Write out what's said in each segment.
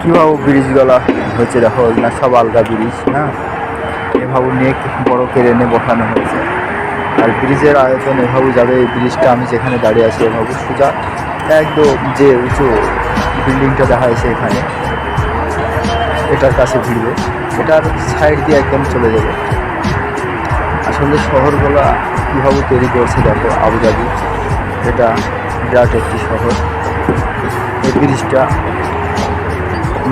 কীভাবে ব্রিজগুলা হয়েছে দেখো, না সব আলগা ব্রিজ, না? এভাবে নিয়ে বড় কেরেনে বসানো হয়েছে। আর ব্রিজের আয়তন এভাবে যাবে, এই ব্রিজটা আমি যেখানে দাঁড়িয়ে আছি এভাবে সোজা, একদম যে উঁচু বিল্ডিংটা দেখা যাচ্ছে এখানে, এটার কাছে ভিড়বে এটার সাইড দিয়ে একদম চলে যাবে। আসলে শহরগুলো কীভাবে তৈরি করছে দেখো, আবুধাবি। এটা বিরাট একটি শহর। এই ব্রিজটা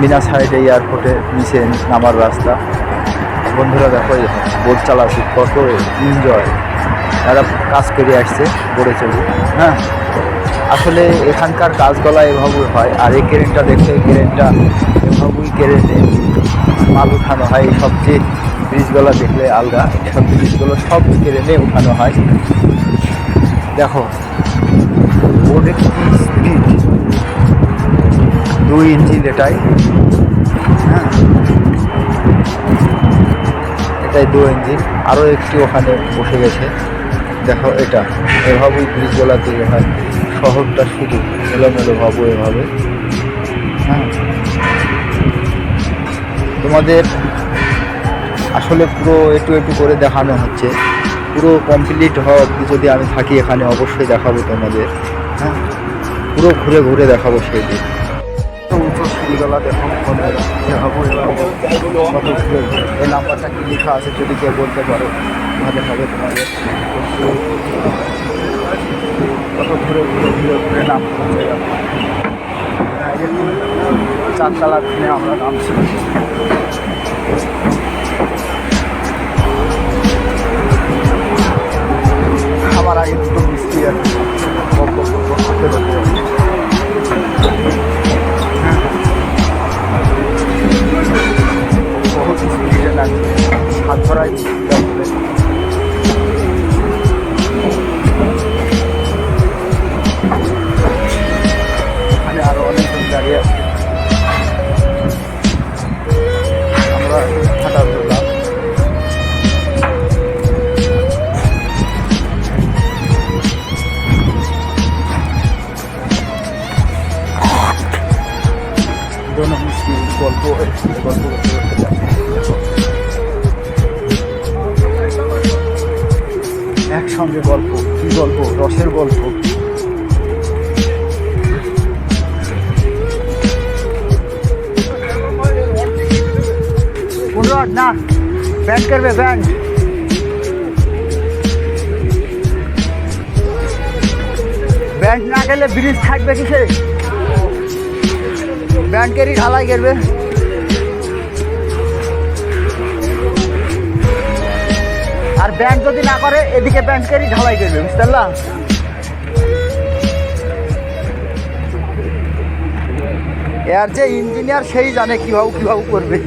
মিনা সাইডে এয়ারপোর্টে নিচে নামার রাস্তা। বন্ধুরা দেখো বোট চালাচ্ছে, কত এনজয় তারা কাজ করে আসছে, বোটে চলে হ্যাঁ? আসলে এখানকার কাজগুলা এভাবে হয়, আর এই কেরেনটা দেখছ এই কেরেনটা এভাবেই কেরেনে মাল উঠানো হয়, এই সব যে ব্রিজগুলো দেখলে আলগা। সব ব্রিজগুলো সব কেরেনে উঠানো হয়। দেখো বোর্ডের স্পিড দুই ইঞ্চিন এটাই হ্যাঁ এটাই দু ইঞ্জিন আরও একটি ওখানে বসে গেছে। দেখো এটা, এভাবেই ব্রিজগুলা তৈরি হয়। শহরটা শুধু এলোমেলো ভাবো এভাবে। হ্যাঁ। তোমাদের আসলে পুরো একটু একটু করে দেখানো হচ্ছে। পুরো কমপ্লিট হওয়া অবধি যদি আমি থাকি এখানে, অবশ্যই দেখাবো তোমাদের। হ্যাঁ। পুরো ঘুরে ঘুরে দেখাবো সেই দিন। উঁচু দেখুন। এই নাম্বারটা কি লেখা আছে যদি কেউ বলতে পারো, তাহলে হবে তোমাদের কত ঘুরে ঘুরে ঘুরে ঘুরে নাম চারতলা দিনে আমরা নামছি মিষ্টি গল্প গল্প একসঙ্গে গল্প, কি গল্প, রসের গল্প। অনুরাগ, না ব্যান্ড করবে ব্যান্ড ব্যান্ড না গেলে ব্রিজ থাকবে কিসে? ব্যাংকেরই ঢালাই করবে। আর ব্যাংক যদি না করে, এদিকে ব্যাংকেরই ঢালাই করবে বুঝতে পারলাম এর যে ইঞ্জিনিয়ার সেই জানে কীভাবে কীভাবে করবে।